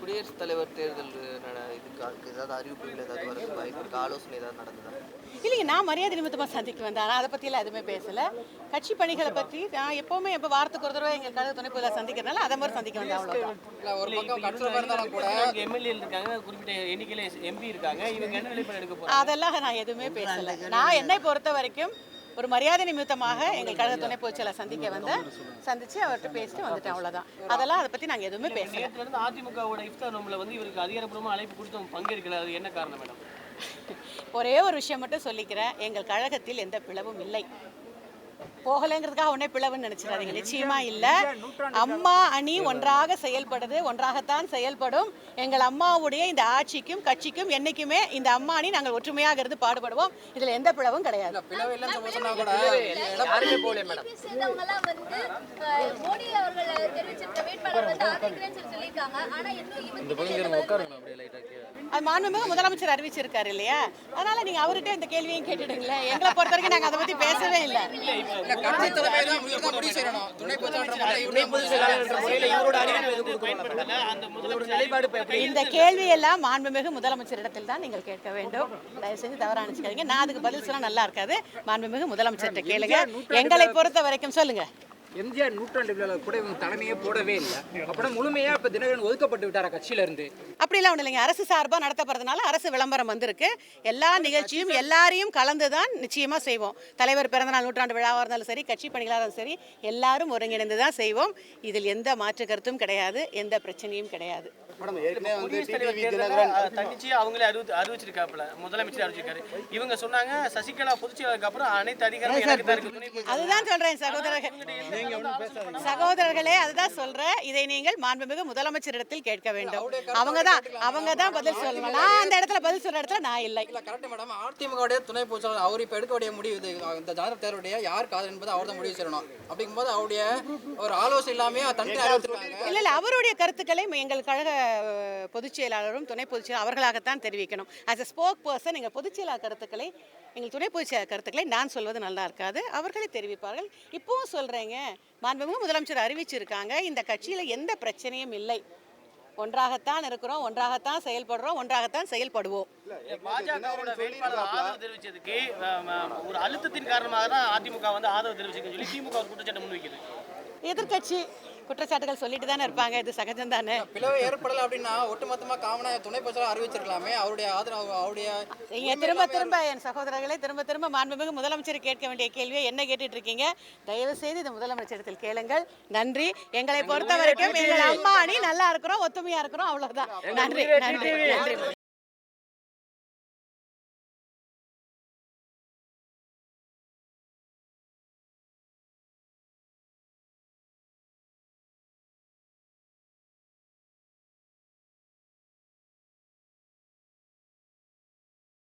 குடியரசுத் தலைவர் தேர்தல் இதுக்கு ஏதாவது அறிவிப்புகள் ஏதாவது வரது வாய்ப்பு இருக்கு? ஆலோசனை ஏதாவது நடந்ததா? இல்லைங்க நான் மரியாதை நிமித்தமாக சந்திக்க வந்தேன். ஆனால் அதை பற்றியெல்லாம் எதுவுமே பேசலை. கட்சி பணிகளை பற்றி நான் எப்போவுமே எப்போ வாரத்துக்கு ஒரு தடவை எங்கள் கழக துணை பொதுவாக சந்திக்கிறதுனால அதை மாதிரி சந்திக்க வந்தேன் இல்ல ஒரு பக்கம் கட்சியில் இருந்தாலும் கூட எம்எல்ஏ இருக்காங்க குறிப்பிட்ட எண்ணிக்கையில எம்பி இருக்காங்க. இவங்க என்ன நிலைப்பாடு எடுக்க போறாங்க? அதெல்லாம் நான் எதுவுமே பேசலை. நான் என்னை பொறுத்த வரைக்கும் ஒரு மரியாதை நிமித்தமாக எங்கள் கழக துணை பொதுச்செயலை சந்திக்க வந்தேன் சந்திச்சு அவர்கிட்ட பேசிட்டு வந்துட்டேன் அவ்வளோதான் அதெல்லாம் அதை பற்றி நாங்கள் எதுவுமே பேசலை. இருந்து அதிமுகவோட இஃப்தார் நோம்புல வந்து இவருக்கு அதிகாரப்பூர்வமா அழைப்பு கொடுத்து பங்கேற்கல அது என்ன காரணம் மேடம்? ஒரே ஒரு விஷயம் மட்டும் சொல்லிக்கிறேன் எங்கள் கழகத்தில் எந்த பிளவும் இல்லை. போகலைங்கிறதுக்காக உடனே பிளவுன்னு நினைச்சிடாதீங்க. நிச்சயமா இல்ல. அம்மா அணி ஒன்றாக செயல்படுது. ஒன்றாகத்தான் செயல்படும். எங்கள் அம்மாவுடைய இந்த ஆட்சிக்கும் கட்சிக்கும் என்னைக்குமே இந்த அம்மா அணி நாங்கள் ஒற்றுமையாக இருந்து பாடுபடுவோம். இதுல எந்த பிளவும் கிடையாது. இல்ல பிளவு இல்லைன்னு சொல்ல சொன்னா கூட யாருமே போகல மேடம். டிபி சேர்ந்தவங்கலாம் வந்து அஹ், மோடி அவர்கள் தெரிவிச்சிருக்க வேட்பாளர் வந்து ஆதரிக்கிறேன்னு சொல்லி சொல்லியிருக்காங்க. ஆனா இன்னும் இவங்க அது மாண்புமிகு முதலமைச்சர் அறிவிச்சிருக்காரு இல்லையா? அதனால நீங்க அவர்கிட்ட இந்த கேள்வியும் கேட்டுடுங்களேன். எங்களை பொறுத்த வரைக்கும் நாங்க அதை பத்தி பேசவே இல்லை. இந்த கேள்வியெல்லாம் மாண்புமிகு முதலமைச்சரிடத்தில் தான் நீங்கள் கேட்க வேண்டும். தயவு செஞ்சு தவறா நினைச்சுக்காதீங்க. நான் அதுக்கு பதில் சொல்ல நல்லா இருக்காது. மாண்புமிகு முதலமைச்சர்கிட்ட கேளுங்க. எங்களை பொறுத்த வரைக்கும் சொல்லுங்க. எம்ஜிஆர் நூற்றாண்டு விழாவில் கூட இவங்க தலைமையே போடவே இல்லை. அப்படின்னா முழுமையா இப்ப தினகரன் ஒதுக்கப்பட்டு விட்டாரா கட்சியில இருந்து அப்படிலாம் ஒன்றும் இல்லைங்க. அரசு சார்பாக நடத்தப்படுறதுனால அரசு விளம்பரம் வந்திருக்கு. எல்லா நிகழ்ச்சியும் எல்லாரையும் கலந்து தான் நிச்சயமாக செய்வோம். தலைவர் பிறந்தநாள் நூற்றாண்டு விழாவாக இருந்தாலும் சரி கட்சி பணிகளாக இருந்தாலும் சரி எல்லாரும் ஒருங்கிணைந்து தான் செய்வோம். இதில் எந்த மாற்று கருத்தும் கிடையாது எந்த பிரச்சனையும் கிடையாது. குடியரசுத் தலைவர் தேர்தலில் தன்னிச்சையா அவங்களே அறிவி அறிவிச்சிருக்காப்புல. முதலமைச்சர் அறிவிச்சிருக்காரு. இவங்க சொன்னாங்க சசிகலா பொதுச்செயலாளருக்கு அப்புறம் அனைத்து அதிகாரமும் எனக்கு தான் இருக்கு. துணை பொதுச் அதுதான் சொல்றேன் சகோதரர்கள் சகோதரர்களே அதுதான் சொல்றேன். இதை நீங்கள் மாண்புமிகு முதலமைச்சரிடத்தில் கேட்க வேண்டும். அவங்க தான் அவங்க தான் பதில் சொல்லணும். நான் அந்த இடத்துல பதில் சொல்ற இடத்துல நான் இல்லை. இல்ல கரெக்ட் மேடம் அதிமுகவுடைய துணை பொதுச்செயலாளர் அவர் இப்ப எடுக்கக்கூடிய முடிவு இது. இந்த ஜனதா தேர்வுடைய யார் காதல் என்பது அவர் தான் முடிவு செய்யணும். அப்படிங்கும்போது அவருடைய ஒரு ஆலோசனை இல்லாமே தனித்தனி அறிவிச்சிருக்காங்க இல்ல இல்ல அவருடைய கருத்துக்களை எங்கள் கழக அஹ், பொதுச் செயலாளரும் துணை பொதுச் செயலாளர் அவர்களாகத்தான் தெரிவிக்கணும். As a ஸ்போக் பர்சன் எங்கள் பொதுச் செயலாளர் கருத்துக்களை எங்கள் துணை பொதுச் செயலாளர் கருத்துக்களை நான் சொல்வது நல்லா இருக்காது. அவர்களே தெரிவிப்பார்கள். இப்பவும் சொல்றேங்க. மாண்புமிகு முதலமைச்சர் அறிவிச்சிருக்காங்க இந்த கட்சியில எந்த பிரச்சனையும் இல்லை. ஒன்றாகத்தான் இருக்கிறோம் ஒன்றாகத்தான் செயல்படுறோம் ஒன்றாகத்தான் செயல்படுவோம். தெரிவிச்சதுக்கு ஒரு அழுத்தத்தின் காரணமாக தான் அதிமுக வந்து ஆதரவு தெரிவிச்சிருக்குன்னு சொல்லி திமுக எதிர்க்கட்சி குற்றச்சாட்டுகள் சொல்லிட்டு தானே இருப்பாங்க. இது சகஜம் தானே? பிளவு ஏற்படல அப்படின்னா ஒட்டுமொத்தமா காமனா துணை பொதுச்செயலாளர் அறிவிச்சிருக்கலாமே. அவருடைய ஆதரவு அவருடைய நீங்க திரும்ப திரும்ப என் சகோதரர்களை திரும்ப திரும்ப மாண்புமிகு முதலமைச்சர் கேட்க வேண்டிய கேள்வியை என்ன கேட்டுட்டு இருக்கீங்க? தயவு செய்து இந்த முதலமைச்சரிடத்தில் கேளுங்கள். நன்றி. எங்களை பொறுத்த வரைக்கும் எங்கள் அம்மா அணி நல்லா இருக்கிறோம் ஒத்துமையா இருக்கிறோம். அவ்வளவுதான். நன்றி. நன்றி. நன்றி.